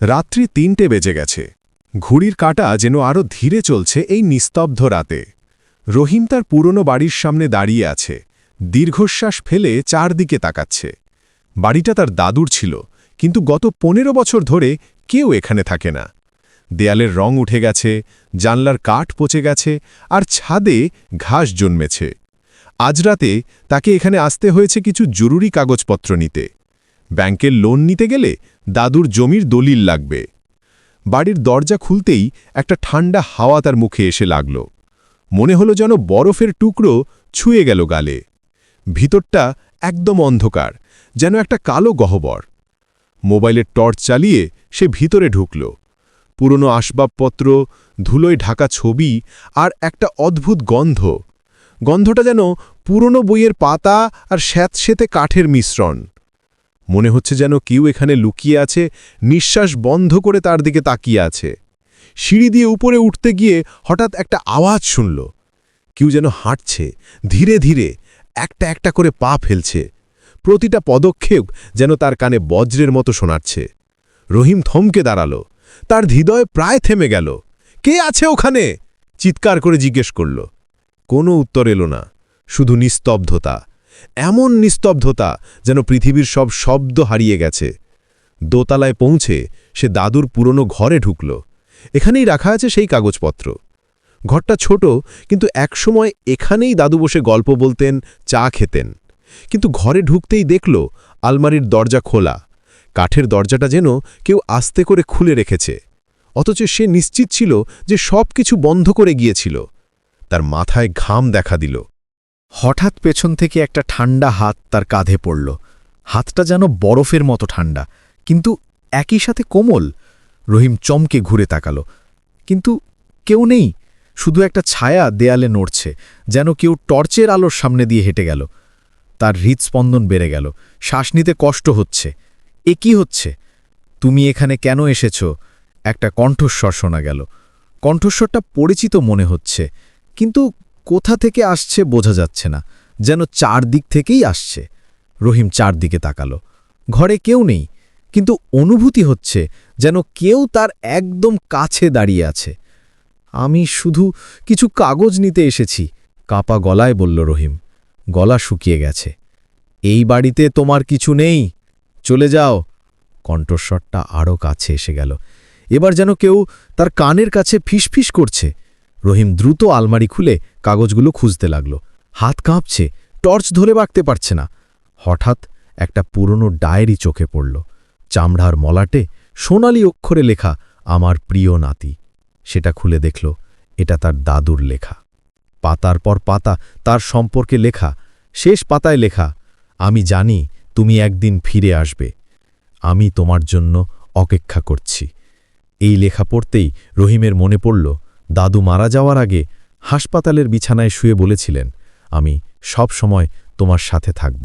রাত্রি তিনটে বেজে গেছে। ঘুড়ির কাঁটা যেন আরও ধীরে চলছে এই নিস্তব্ধ রাতে। রহিম তার পুরনো বাড়ির সামনে দাঁড়িয়ে আছে। দীর্ঘশ্বাস ফেলে চারদিকে তাকাচ্ছে। বাড়িটা তার দাদুর ছিল, কিন্তু গত পনেরো বছর ধরে কেউ এখানে থাকে না। দেয়ালের রং উঠে গেছে, জানলার কাঠ পচে গেছে, আর ছাদে ঘাস জন্মেছে। আজ রাতে তাকে এখানে আসতে হয়েছে কিছু জরুরি কাগজপত্র নিতে। ব্যাংকের লোন নিতে গেলে দাদুর জমির দলিল লাগবে। বাড়ির দরজা খুলতেই একটা ঠান্ডা হাওয়া তার মুখে এসে লাগল। মনে হলো যেন বরফের টুকরো ছুঁয়ে গেল গালে। ভিতরটা একদম অন্ধকার, যেন একটা কালো গহ্বর। মোবাইলের টর্চ চালিয়ে সে ভিতরে ঢুকল। পুরনো আসবাবপত্র, ধুলোয় ঢাকা ছবি আর একটা অদ্ভুত গন্ধ। গন্ধটা যেন পুরনো বইয়ের পাতা আর স্যাঁতসেতে কাঠের মিশ্রণ। মনে হচ্ছে যেন কেউ এখানে লুকিয়ে আছে, নিঃশ্বাস বন্ধ করে তার দিকে তাকিয়ে আছে। সিঁড়ি দিয়ে উপরে উঠতে গিয়ে হঠাৎ একটা আওয়াজ শুনল। কেউ যেন হাঁটছে, ধীরে ধীরে, একটা একটা করে পা ফেলছে। প্রতিটা পদক্ষেপ যেন তার কানে বজ্রের মতো শোনাচ্ছে। রহিম থমকে দাঁড়াল। তার হৃদয় প্রায় থেমে গেল। কে আছে ওখানে? চিৎকার করে জিজ্ঞেস করল। কোনো উত্তর এলো না। শুধু নিস্তব্ধতা। এমন নিস্তব্ধতা যেন পৃথিবীর সব শব্দ হারিয়ে গেছে। দোতলায় পৌঁছে সে দাদুর পুরনো ঘরে ঢুকল। এখানেই রাখা আছে সেই কাগজপত্র। ঘরটা ছোট, কিন্তু একসময় এখানেই দাদু বসে গল্প বলতেন, চা খেতেন। কিন্তু ঘরে ঢুকতেই দেখল আলমারির দরজা খোলা। কাঠের দরজাটা যেন কেউ আস্তে করে খুলে রেখেছে। অথচ সে নিশ্চিত ছিল যে সব কিছু বন্ধ করে গিয়েছিল। তার মাথায় ঘাম দেখা দিল। হঠাৎ পেছন থেকে একটা ঠান্ডা হাত তার কাঁধে পড়ল। হাতটা যেন বরফের মতো ঠান্ডা, কিন্তু একই সাথে কোমল। রহিম চমকে ঘুরে তাকালো। কিন্তু কেউ নেই, শুধু একটা ছায়া দেয়ালে নড়ছে, যেন কেউ টর্চের আলোর সামনে দিয়ে হেঁটে গেল। তার হৃদস্পন্দন বেড়ে গেল, শ্বাস নিতে কষ্ট হচ্ছে। এ কি হচ্ছে? তুমি এখানে কেন এসেছ? একটা কণ্ঠস্বর শোনা গেল। কণ্ঠস্বরটা পরিচিত মনে হচ্ছে, কিন্তু কোথা থেকে আসছে বোঝা যাচ্ছে না, যেন চারদিক থেকেই আসছে। রহিম চারদিকে তাকালো। ঘরে কেউ নেই, কিন্তু অনুভূতি হচ্ছে যেন কেউ তার একদম কাছে দাঁড়িয়ে আছে। আমি শুধু কিছু কাগজ নিতে এসেছি, কাপা গলায় বলল রহিম। গলা শুকিয়ে গেছে। এই বাড়িতে তোমার কিছু নেই, চলে যাও। কণ্ঠস্বরটা আরও কাছে এসে গেল। এবার যেন কেউ তার কানের কাছে ফিসফিস করছে। রহিম দ্রুত আলমারি খুলে কাগজগুলো খুঁজতে লাগল। হাত কাঁপছে, টর্চ ধরে বাঁকতে পারছে না। হঠাৎ একটা পুরনো ডায়েরি চোখে পড়ল। চামড়ার মলাটে সোনালি অক্ষরে লেখা, আমার প্রিয় নাতি। সেটা খুলে দেখল, এটা তার দাদুর লেখা। পাতার পর পাতা তার সম্পর্কে লেখা, শেষ পাতায় লেখা, আমি জানি তুমি একদিন ফিরে আসবে। আমি তোমার জন্য অপেক্ষা করছি। এই লেখা পড়তেই রহিমের মনে পড়ল দাদু মারা যাওয়ার আগে হাসপাতালের বিছানায় শুয়ে বলেছিলেন আমি সব সময় তোমার সাথে থাকব।